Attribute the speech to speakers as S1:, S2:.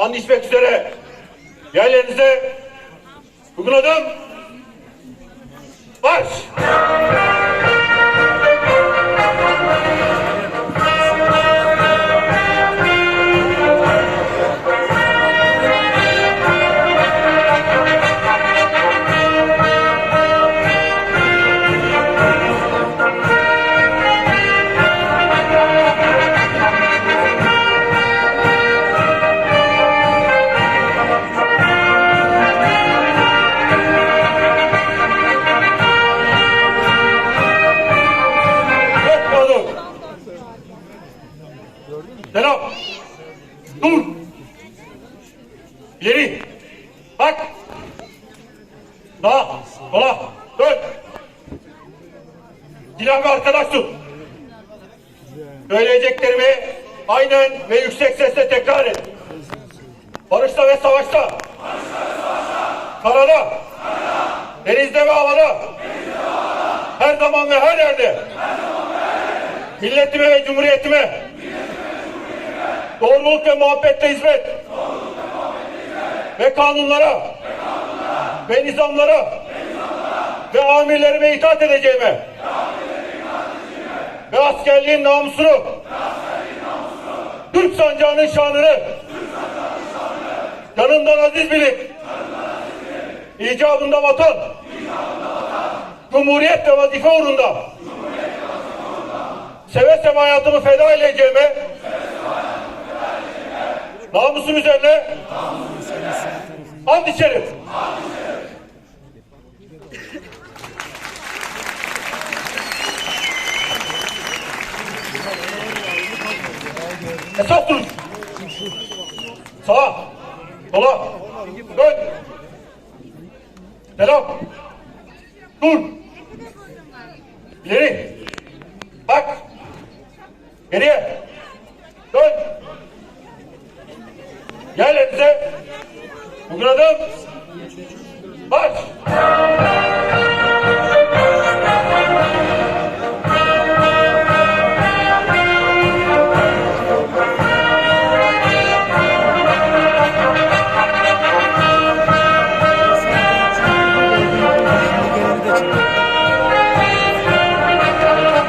S1: and içmek üzere. Yerlerinize. Bugün adım Selam. Dur. İleri. Bak. Sağa. Sola. Dön. Silah ve arkadaş tut. Söyleyeceklerimi aynen ve yüksek sesle tekrar et. Barışta ve savaşta. Karada. Denizde ve havada. Her zaman ve her yerde. Milletime ve cumhuriyetime. Doğruluk ve muhabbetle hizmet. Ve kanunlara. Ve nizamlara. Ve amirlerime itaat edeceğime. Ve askerliğin namusunu. Türk sancağının şanını. Canından aziz bilip. icabında vatan. Cumhuriyet ve vazife uğrunda seve seve hayatımı feda edeceğime namusum üzerine and içerim. Esas duruş. Sağa, sola, dön. Selam. Dur. İleri. Bak. Geriye. Gel elinize. Bugün adım. Baş.